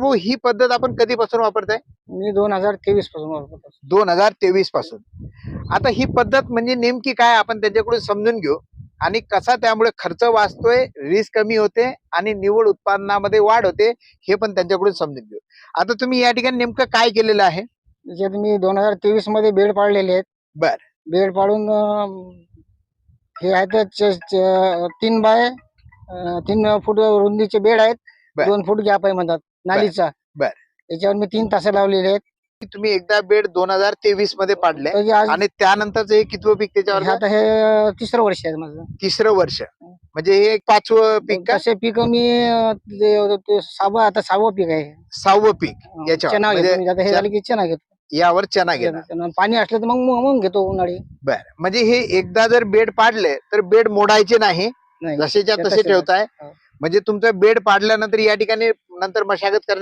भाऊ ही पद्धत आपण कधीपासून वापरताय? मी दोन हजार तेवीसपासून वापरतो दोन हजार तेवीसपासून. आता ही पद्धत म्हणजे नेमकी काय? आपण त्याच्याकडून समजून घेऊ. आणि कसा त्यामुळे खर्च वाचतोय रिस्क कमी होते आणि निवड उत्पादनामध्ये वाढ होते हे पण त्यांच्याकडून समजून घेऊ. आता तुम्ही या ठिकाणी नेमकं काय केलेलं आहे? त्याच्यात मी दोन हजार तेवीसमध्ये बेड पाडलेले आहेत. बर. बेड पाडून हे आहेत तीन बाय तीन फूट रुंदीचे बेड आहेत. दोन फूट गॅप आहे म्हणतात. नालीचा. बर. त्याच्यावर मी तीन तास लावलेले आहेत. तुम्ही एकदा बेड दोन हजार तेवीसमध्ये पाडले आज आणि त्यानंतरच हे कितवं पीक हे त्याच्यावर आता हे तिसरं वर्ष आहे माझं. तिसरं वर्ष. म्हणजे हे एक पाचवं पीक का? तसे पीक मी अं, ते- ते सहावं आता सहावं पीक आहे. सहावं पीक याच्यावर. चना म्हणजे घेतो आता हे झालं की चना घेतो. यावर चना घेणार. चना. पाणी असलं तर मग मग घेतो उन्हाळी. बर. म्हणजे हे एकदा जर बेड पाडले तर बेड मोडायचे नाही. नाही जसेच्या तसे. ठेवताय हो. म्हणजे तुमचं बेड पाडल्यानंतर या ठिकाणी नंतर मशागत करण्यात